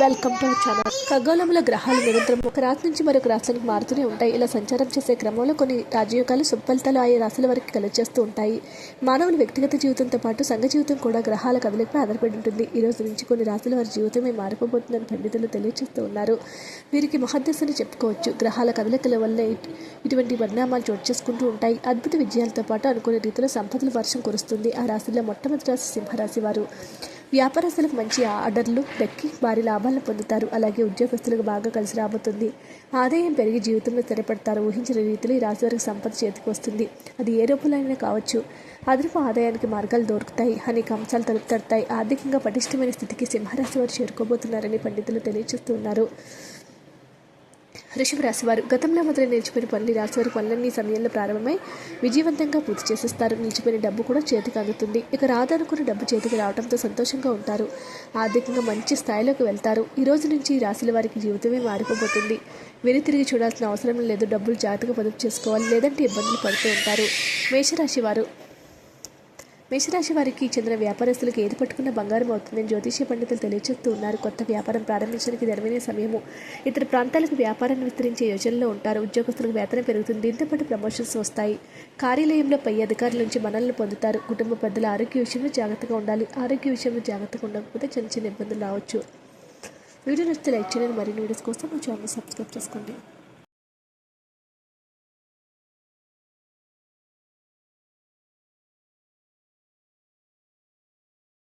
Welcome to channel. ఖగోళంలో గ్రహాలు నిరంతరం ఒక రాశి నుంచి మరొక రాశికి మారుతూనే ఉంటాయి. ఇలా సంచారం చేసే క్రమంలో కొన్ని రాజయోగాలు సుఫలితాలు ఆయా రాశుల వరకు కలుచేస్తూ ఉంటాయి. మానవుని వ్యక్తిగత జీవితంతో పాటు సంఘ జీవితం కూడా గ్రహాల కదలికపై ఆధారపడి ఉంటుంది. ఈ రోజు నుంచి కొన్ని రాశుల వారి జీవితమే మారిపోబోతుందని పండితులు తెలియజేస్తూ ఉన్నారు. వీరికి మహద్దశని చెప్పుకోవచ్చు. గ్రహాల కదలికల వల్ల ఇటువంటి పరిణామాలు చోటు చేసుకుంటూ ఉంటాయి. అద్భుత విజయాలతో పాటు అనుకునే రీతిలో సంపదల వర్షం కురుస్తుంది. ఆ రాశిలో మొట్టమొదటి రాశి సింహరాశి వారు. వ్యాపారస్తులకు మంచి ఆర్డర్లు దక్కి వారి లాభాలను పొందుతారు. అలాగే ఉద్యోగస్తులకు బాగా కలిసి రాబోతుంది. ఆదాయం పెరిగి జీవితంలో స్థిరపడతారు. ఊహించిన రీతిలో ఈ రాశివారికి సంపద చేతికి వస్తుంది. అది ఏ రూపంలో కావచ్చు. అదనపు ఆదాయానికి మార్గాలు దొరుకుతాయి. అనేక అంశాలు తలుపుతడతాయి ఆర్థికంగా పటిష్టమైన స్థితికి సింహరాశి వారు చేరుకోబోతున్నారని పండితులు తెలియజేస్తున్నారు రాశి వారు గతంలో మొదలు నిలిచిపోయిన పనులు రాశివారి రాశి పనులన్నీ సమయంలో ప్రారంభమై విజయవంతంగా పూర్తి చేసేస్తారు. నిలిచిపోయిన డబ్బు కూడా చేతికి అందుతుంది. ఇక రాదనుకున్న డబ్బు చేతికి రావడంతో సంతోషంగా ఉంటారు. ఆర్థికంగా మంచి స్థాయిలోకి వెళ్తారు. ఈ రోజు నుంచి ఈ రాశుల వారికి జీవితమే మారిపోబోతుంది. వెను తిరిగి చూడాల్సిన అవసరం లేదు. డబ్బులు జాగ్రత్తగా పొదుపు చేసుకోవాలి. లేదంటే ఇబ్బందులు పడుతూ ఉంటారు. మేషరాశి వారు మేషరాశి వారికి చెందిన వ్యాపారస్తులకు ఏది పట్టుకున్న బంగారం అవుతుందని జ్యోతిష్య పండితులు తెలియజేస్తూ ఉన్నారు. కొత్త వ్యాపారం ప్రారంభించడానికి ధరమైన సమయము. ఇతర ప్రాంతాలకు వ్యాపారాన్ని విస్తరించే యోచనలో ఉంటారు. ఉద్యోగస్తులకు వేతనం పెరుగుతుంది. దీంతో పాటు ప్రమోషన్స్ వస్తాయి. కార్యాలయంలో పై అధికారుల నుంచి మనల్ని పొందుతారు. కుటుంబ పెద్దల ఆరోగ్య విషయంలో జాగ్రత్తగా ఉండాలి. ఆరోగ్య విషయంలో జాగ్రత్తగా ఉండకపోతే చిన్న చిన్న ఇబ్బందులు రావచ్చు. వీడియో నచ్చితే లైక్ చేయండి. మరిన్ని వీడియోస్ కోసం మా ఛానల్ సబ్స్క్రైబ్ చేసుకోండి.